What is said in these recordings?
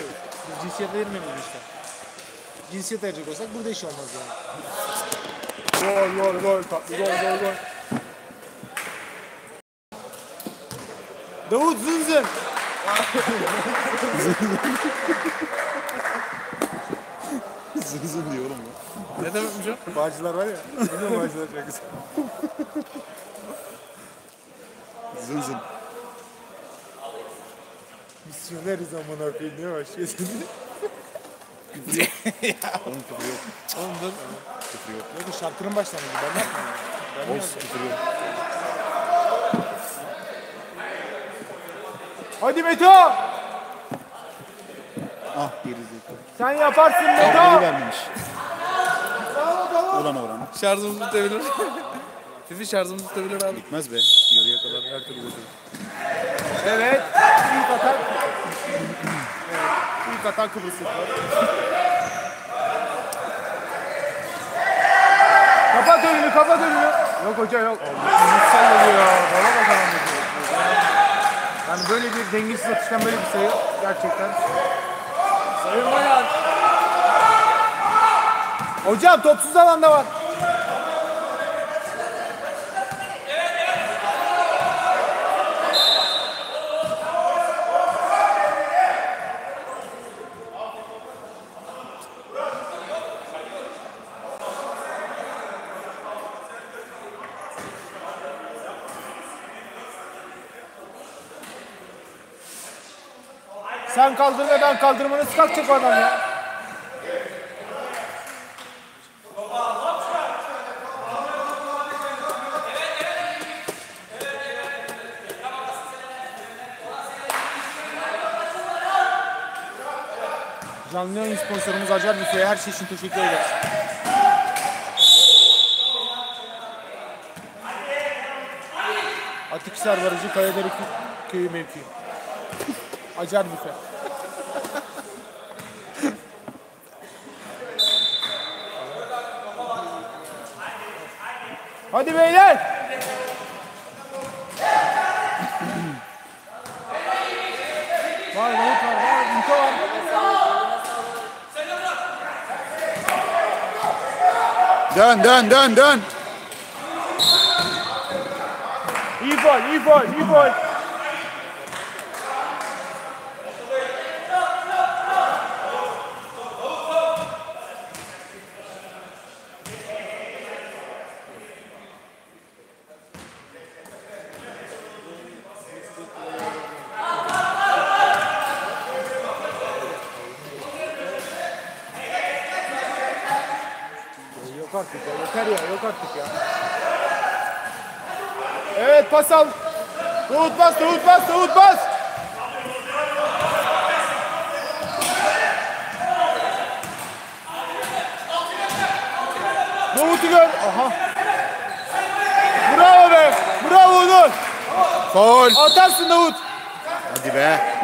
abi. Biz cinsiyet ayırmıyoruz işte. Cinsiyet ayıracak olsak burada iş olmaz yani. Gol gol gol tatlı gol gol gol. Davut Zınzın. Zızın diyorum ya. Ne demekmiş o? Bağcılar var ya. Biliyor musun Bağcılar şarkısı? Zın zın. Misyoneriz amına koyayım diye başlıyor. Onun küfür yok. Oğlum dur. Küfür yok. Yok şarkının başlangıcı. Ben ne yapayım? ya? Ben ne Olsun küfür yok. Hadi Meto! Ah gerizekalı. Sen yaparsın Kavgayı Meto! vermemiş. Ulan oran. Şarjımızı tutabilir. Fifi şarjımızı tutabilir abi. Bitmez be. Yarıya kadar her türlü götürür. Evet. İlk atak. Evet. İlk atak Kıbrıs Spor. kapat önünü, kapat önünü. Yok hoca yok. Mutsal oluyor. Bana bakalım. Yani böyle bir dengesiz atıştan böyle bir sayı gerçekten. Sayılmayan. Hocam topsuz alanda var. Sen kaldır ve ben kaldırma nasıl kalkacak adam ya? Canlı yayın sponsorumuz Acar Büfe'ye her şey için teşekkür ederiz. Atikhisar Barajı Kayadere Kö- Köyü mevkii. Acar Büfe. Hadi beyler. var Davut var, var Ülke var. Dön dön dön dön. İyi gol, iyi gol, iyi gol. Yeter ya, yok artık ya. Evet pas al. Davut bas, Davut bas, Davut bas. Davut'u gör. Aha. Bravo be. Bravo Onur. Faul. Atarsın Davut. Hadi be.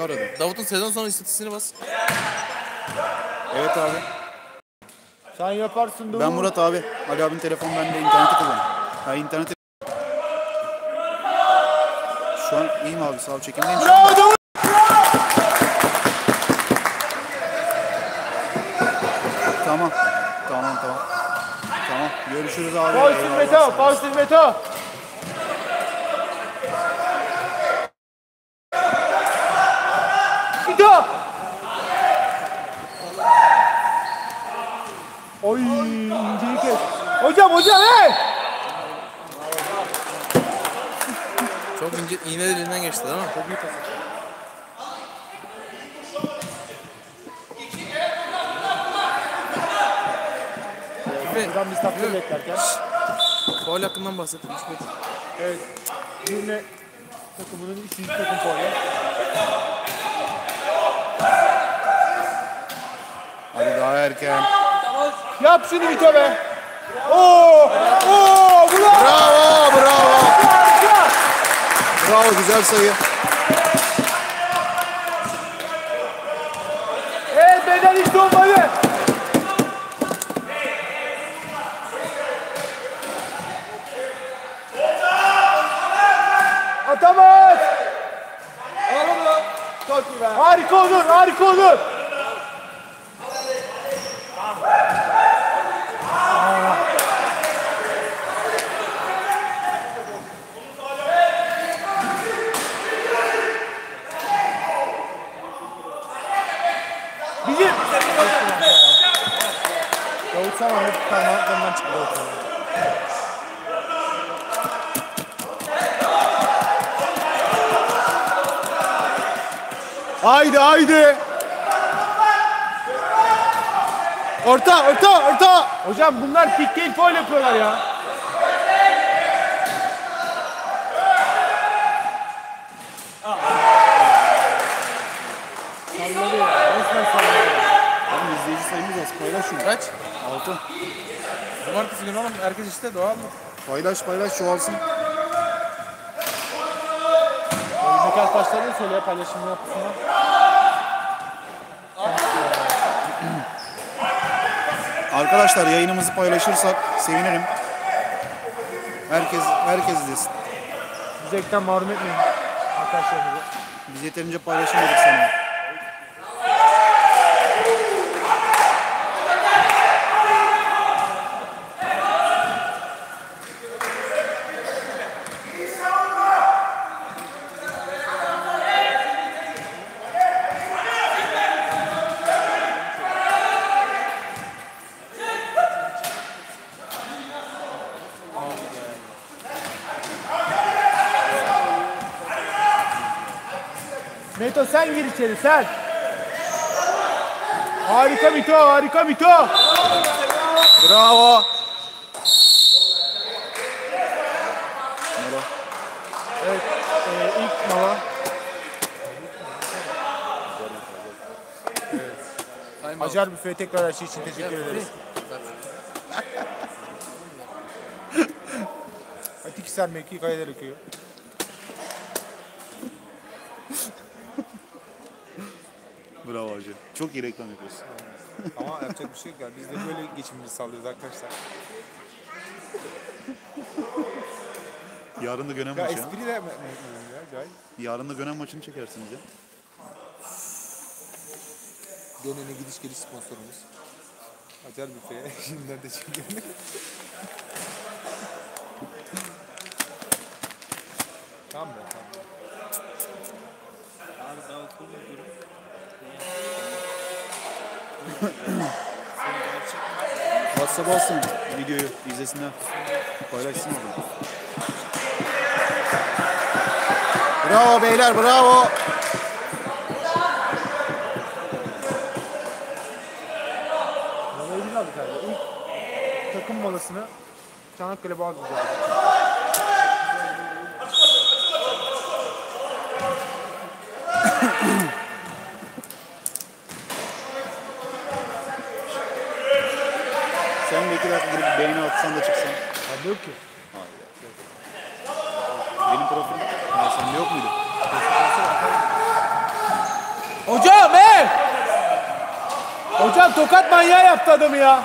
Aradım. Davut'un sezon sonu istatistiğini bas. Evet abi. Sen yaparsın Davut. Ben Murat abi. Ali abinin telefonu bende interneti kullanıyorum. Ha interneti. Şu an iyiyim abi sağ ol çekimdeyim. Bravo Davut. Tamam. Tamam tamam. Tamam. Görüşürüz abi. Faustin Eyvallah, Meto, sağ ol. Faustin Meto. Meto. Oy inceyi kes. Hocam hocam hey. Çok ince iğne dilinden geçti değil mi? Çok iyi pas. Buradan biz takdir beklerken. Faul hakkından bahsetmiş. Evet. Yine takımının üçüncü takım puanı. Hadi daha erken. Yap şunu Vito be. Oo! Bravo! Bravo! Bravo! Bravo güzel sayı. Evet beden hiç olmadı. Atamaz. Harika olur, harika olur. Bizim. Davut Saman hep parmaklarından çıktı. Davut Saman. Haydi haydi. Orta orta orta. Hocam bunlar pik değil foul yapıyorlar ya. Salladı ya. Resmen. Sayımız az. Paylaş şunu. Kaç? 6. Cumartesi günü oğlum herkes işte doğal mı? Paylaş paylaş çoğalsın. Oyundaki arkadaşlar da söyle paylaşımını yapsınlar. Arkadaşlar yayınımızı paylaşırsak sevinirim. Herkes herkes izlesin. Zevkten mahrum etmeyin arkadaşlarımızı. Biz yeterince paylaşamadık sana. Meto sen gir içeri sen. Harika Mito, harika Mito. Bravo. Evet, e, ilk out. Acar Büfe tekrar her şey için teşekkür ederiz. Atik Sermeki kayalar okuyor. Bravo hacı. Çok iyi reklam yapıyorsun. Ama yapacak bir şey yok ya. Biz de böyle geçimimizi sağlıyoruz arkadaşlar. Yarın da Gönen Ya maçı. ha. espri de yapmayın ya Cahil. Yarın da Gönen maçını çekersiniz ya. Gönen'e gidiş geliş sponsorumuz. Acar Büfe'ye şimdiden teşekkür ederim. tamam be tamam. WhatsApp'a alsın videoyu izlesinler. Paylaşsın orada. Bravo beyler bravo. Biz aldık abi. İlk takım molasını Çanakkale Bağcı'da aldık. Sen de iki dakika girip beğeni atsan da çıksan. Bende yok ki. Benim profilim. Ha, sende yok muydu? Hocam ey! Hocam tokat manyağı yaptı adamı ya.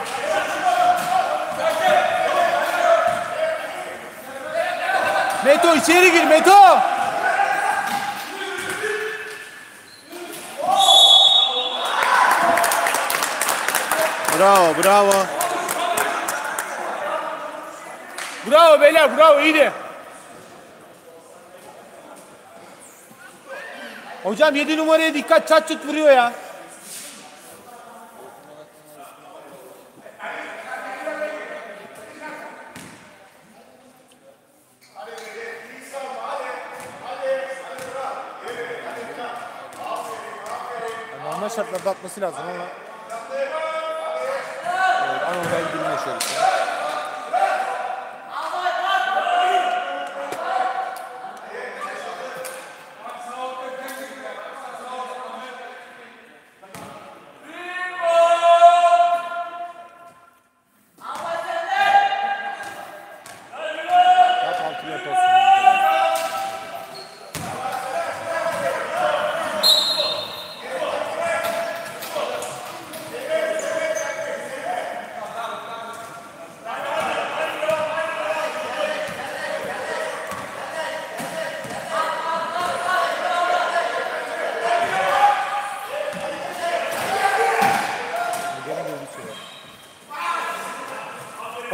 Meto içeri gir Meto. Bravo bravo. Bravo beyler bravo iyiydi. Hocam 7 numaraya dikkat çat çut vuruyor ya. Normal şartlarda atması lazım ama Evet, anormal bir durum yaşıyoruz. ya. Yap altı yap olsun.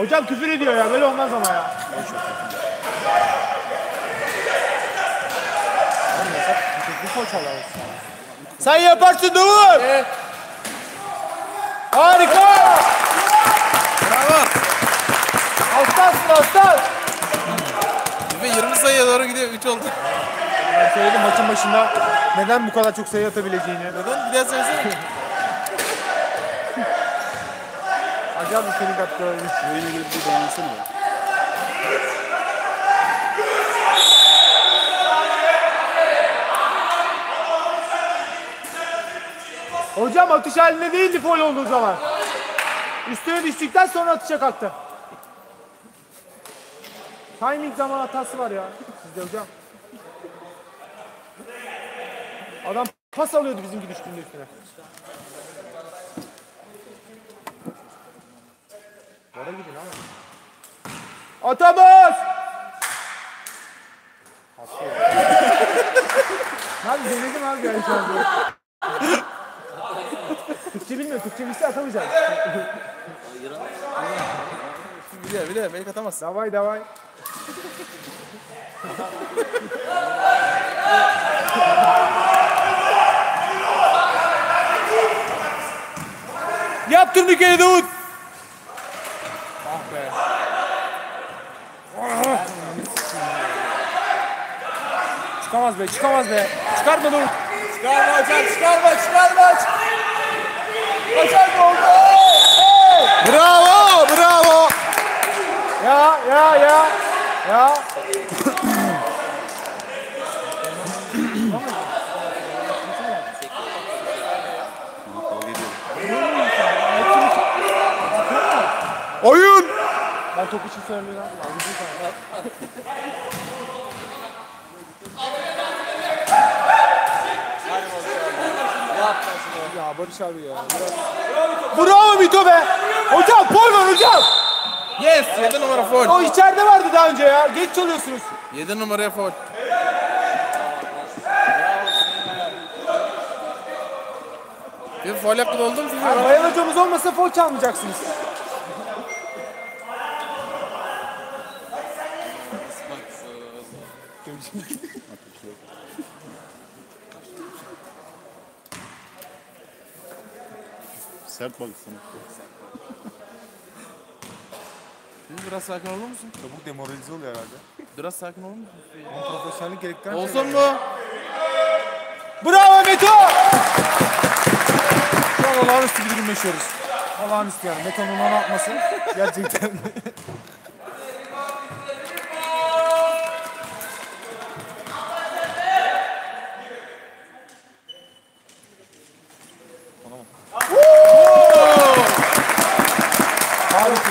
Hocam küfür ediyor ya böyle olmaz ama ya. Sen yaparsın Dur. Harika. Bravo. Aslansın aslan. Ve 20 sayıya doğru gidiyor. 3 oldu. Ben söyledim maçın başında neden bu kadar çok sayı atabileceğini. Neden? Bir daha söylesene. Acayip bir seni öyle. Oyuna girip bir beğensene. be. Hocam atış halinde değildi foul olduğu zaman. Üstüne düştükten sonra atışa kalktı. Timing zaman hatası var ya sizde hocam. Adam pas alıyordu bizimki düştüğünde üstüne. Bara gidin abi. Atamaz! Atıyor. abi denedim abi yani şu anda. Türkçe bilmiyor. Türkçe bilse atamayacak. Biliyor biliyor. Belki atamaz. Davay davay. Yap turnikeyi Davut. Ah be. Çıkamaz be, çıkamaz be. Çıkarma Davut. Çıkarma hocam, çıkarma, çıkarma. Kaçar mı oldu? Bravo, bravo. Ya, ya, ya. Ya. Oyun. Ben top için söylüyorum. Barış abi ya. Bravo Mito be. Hocam gol var hocam. Yes. 7 numara foul. O içeride vardı daha önce ya. Geç çalıyorsunuz. 7 numaraya foul. Bir foul hakkı oldu mu Bayan hocamız olmasa foul çalmayacaksınız. Sert baksana. Siz biraz sakin olur musun? Çabuk demoralize oluyor herhalde. Biraz sakin olur musun? Profesyonellik gerektiren Olsun mu? Bravo Meto! Şu an olağanüstü bir durum yaşıyoruz. Olağanüstü yani. Meto'nun onu atması gerçekten.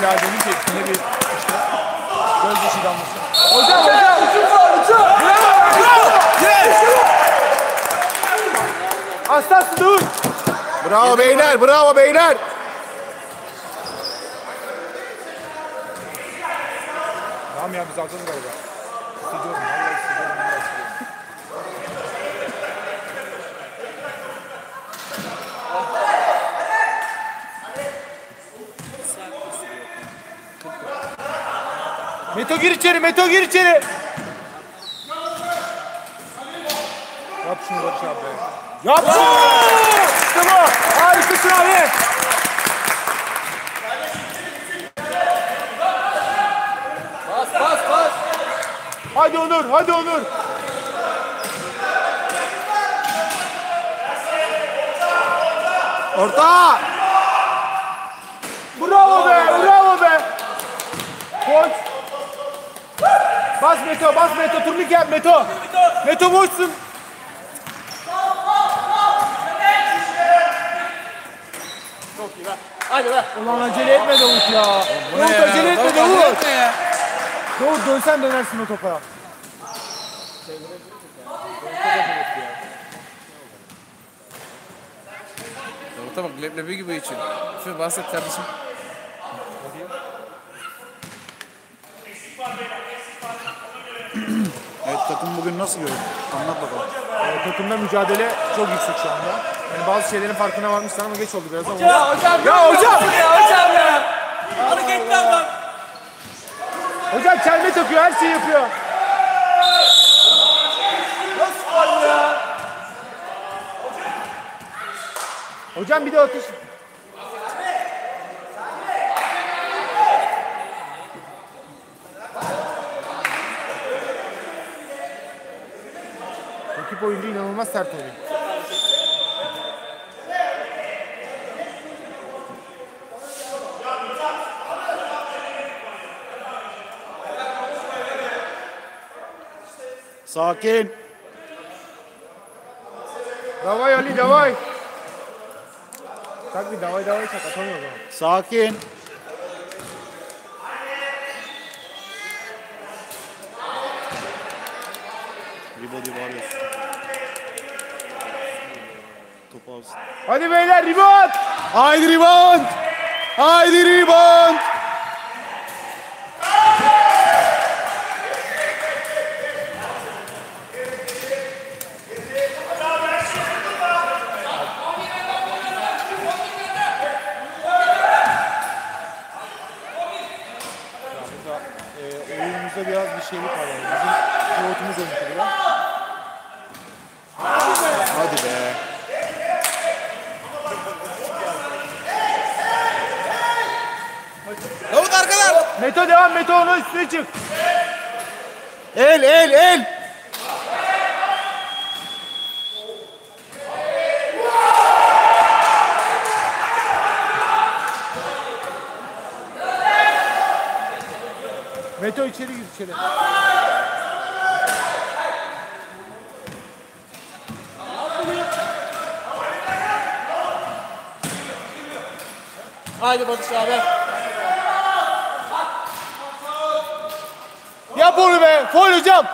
Harikuladenin şeklinde bir işte gözyaşı damlası. Hocam hocam! Uçun var uçun! Bravo! Bravo! Yes! Aslansın dur! Bravo beyler, bravo beyler. Tamam ya biz alacağız galiba. Hissediyorum. Vallahi hissediyorum. vallahi hissediyorum. Meto gir içeri, Meto gir içeri. Yap şunu Barış abi. Yap şunu. İşte bu. Harikasın abi. Hadi Onur, hadi Onur. Orta. Bravo be, bravo be. Koç. Bas Meto, bas Meto, turnike yap Meto. Meto boşsun. Çok iyi be. Hadi be. Ulan acele etme Davut ya. Davut acele etme Davut. Davut dönsen dönersin o topa. Davut'a bak leblebi gibi içiyor. Şu bahset kardeşim. Takım bugün nasıl gördün? Anlat bakalım. Ee, takımda mücadele çok yüksek şu anda. Yani bazı şeylerin farkına varmışsın ama geç oldu biraz ama. Ya hocam Ya hocam! ya hocam ya. Hareketler var. Hocam çelme takıyor, her şeyi yapıyor. Nasıl faul ya? Hocam bir de atış. Rakip oyuncu inanılmaz sert oluyor. Sakin. Davay Ali davay. Tak bir davay davay tak atamıyor o Sakin. Ribody bağırıyorsun. Topu alsın. Hadi beyler rebound. Haydi rebound! Haydi rebound! Burada e, oyunumuzda biraz bir şeylik var yani. Bizim pivotumuz oyuncu biraz. Hadi be. Lavuk arkadan. Meto devam Meto ona üstüne çık. El el el! Meto içeri gir içeri. Haydi Batış abi. Yap onu be. Foul hocam.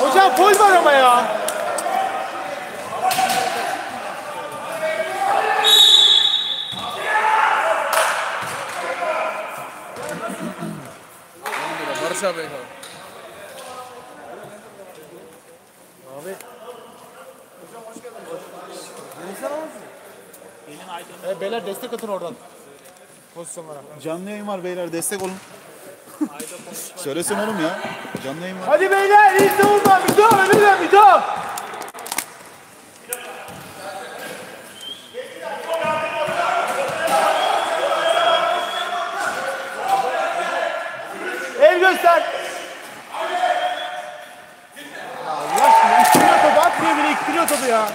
Hocam foul var ama ya. Barış abi. Abi. E, beyler destek atın oradan. Pozisyonlara. Canlı yayın var beyler destek olun. Söylesene oğlum ya. Canlı yayın var. Hadi beyler iyi savunma. Mito önüne Mito. El göster. Allah aşkına ittiriyor topu atmıyor bile ittiriyor topu ya.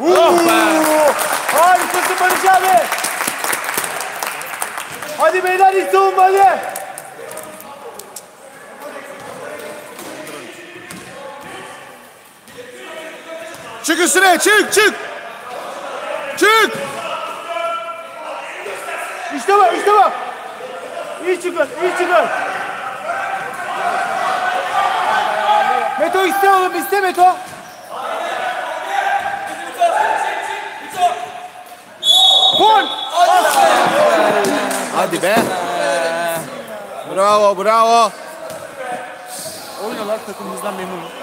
Oo! Harikasın Barış abi. Hadi beyler ilk savunma hadi. Çık üstüne çık çık! Çık! İşte bak işte bak. İyi çıkın iyi çıkın. Meto iste oğlum iste Meto. Gol. Hadi be. Bravo bravo. Oynuyorlar takımımızdan memnunum.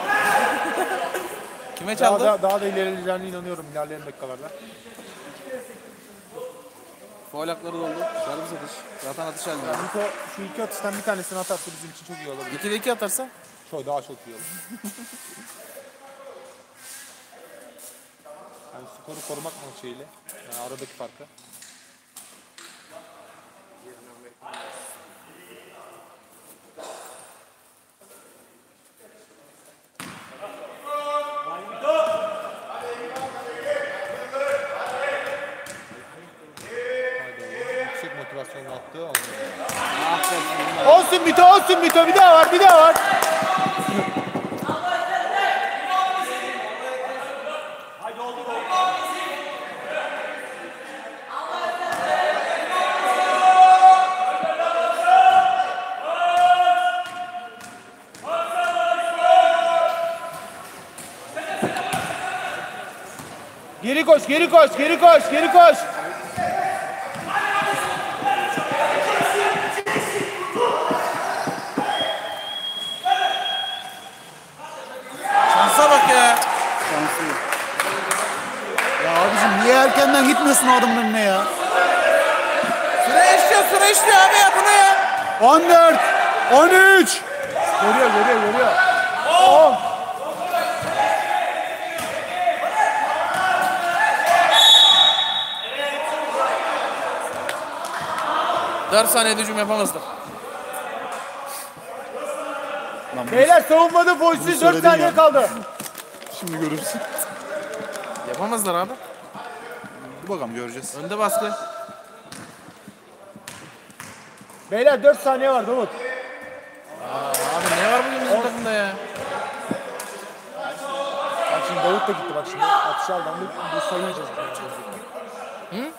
Kime Daha çaldı? da, daha da ilerleyeceğine inanıyorum ilerleyen dakikalarda. Faul hakları doldu. Serbest atış. Zaten atış halinde. Meto şu iki atıştan bir tanesini atarsa bizim için çok iyi olabilir. 2'de 2 atarsa Çok daha çok iyi olur. yani skoru korumak şeyle yani aradaki farkı. Hadi oğlum, Motivasyonla attı. olmuyor. Olsun Mito, olsun Mito. Bir daha var, bir daha var. Geri koş, geri koş, geri koş, geri koş. Gitmiyorsun o adamın önüne ya. Süre işliyor süre işliyor abi ya bunu ya. 14, 13. Görüyor görüyor görüyor. 10. Dört saniyede hücum yapamazlar. Lan Beyler savunmada pozisyon 4 söyledin saniye ya. kaldı. şimdi görürsün. Yapamazlar abi. Dur bakalım göreceğiz. Önde baskı. Beyler 4 saniye var Umut. Abi ne var bugün bizim takımda ya? Bak şimdi Davut da gitti bak şimdi. Atışı aldan bu, bu saymayacağız. Hı?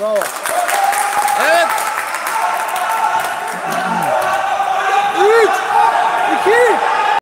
Bravo.